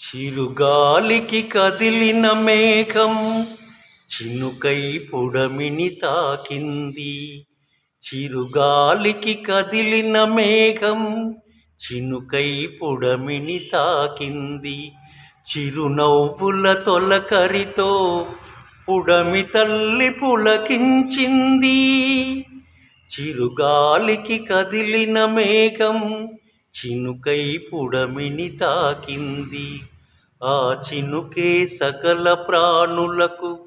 చిరుగాలికి కదిలిన మేఘం చినుకై పుడమిని తాకింది. చిరుగాలికి కదిలిన మేఘం చినుకై పుడమిని తాకింది. చిరునవ్వుల తొలకరితో పుడమి తల్లి పులకించింది. చిరుగాలికి కదిలిన మేఘం చినుకై పుడమిని తాకింది. ఆ చినుకే సకల ప్రాణులకు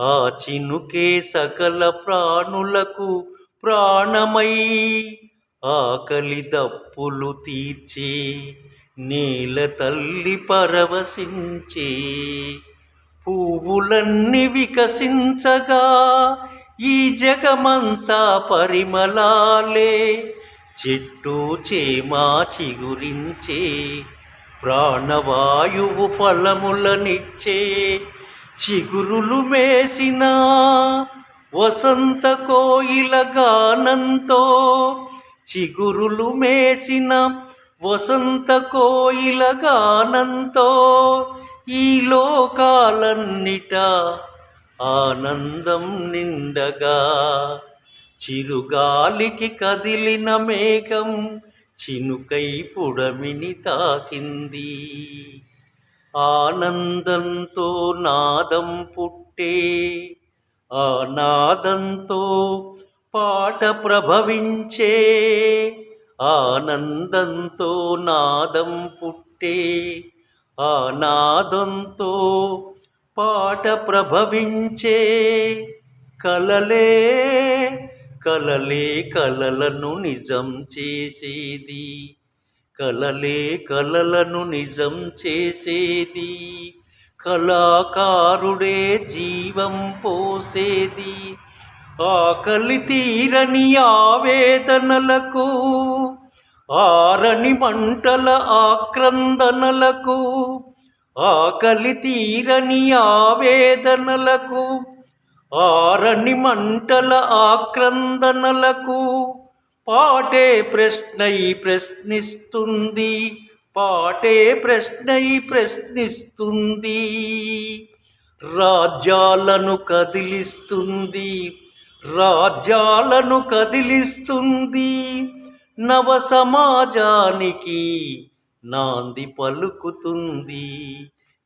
ఆ చినుకే సకల ప్రాణులకు ప్రాణమై ఆకలి దప్పులు తీర్చే నేల తల్లి పరవశించే. పువ్వులన్నీ వికసించగా ఈ జగమంతా పరిమళాలే. చెట్టు చేమా చిగురించే ప్రాణవాయువు ఫలములనిచ్చే చిగురులు మేసిన వసంత కోయిల గానంతో చిగురులు మేసిన వసంత కోయిల గానంతో ఈ లోకాలన్నిట ఆనందం నిండగా చిరుగాలికి కదిలిన మేఘం చినుకై పుడమిని తాకింది. ఆనందంతో నాదం పుట్టే ఆ నాదంతో పాట ప్రభవించే ఆనందంతో నాదం పుట్టే ఆ నాదంతో పాట ప్రభవించే కలలే కలలే కలలను నిజం చేసేది. కలలే కలలను నిజం చేసేది. కళాకారుడే జీవం పోసేది. ఆకలి తీరని ఆవేదనలకు ఆరని మంటల ఆక్రందనలకు ఆకలి తీరని ఆవేదనలకు ఆరణి మంటల ఆక్రందనలకు పాటే ప్రశ్నై ప్రశ్నిస్తుంది పాటే ప్రశ్నై ప్రశ్నిస్తుంది. రాజ్యాలను కదిలిస్తుంది రాజ్యాలను కదిలిస్తుంది. నవ సమాజానికి నాంది పలుకుతుంది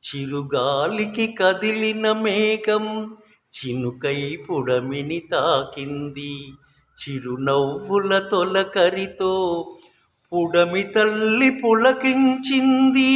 చిరుగాలికి కదిలిన మేఘం చినుకై పుడమిని తాకింది. చిరునవ్వుల తొలకరితో పుడమి తల్లి పులకించింది.